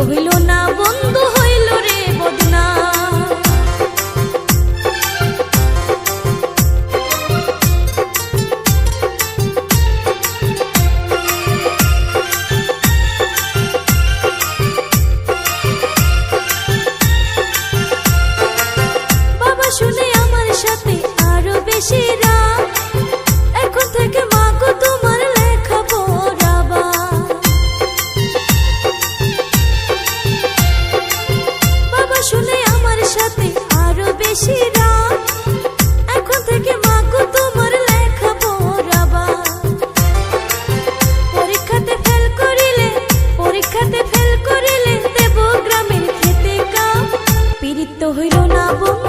হইল শিরা এখন থেকে মাগো তোমার লেখা পড়াবা পরীক্ষাতে ফেল করিলে, পরীক্ষাতে ফেল করিলে দেব গ্রামের খেতে হইল না বন্ধু।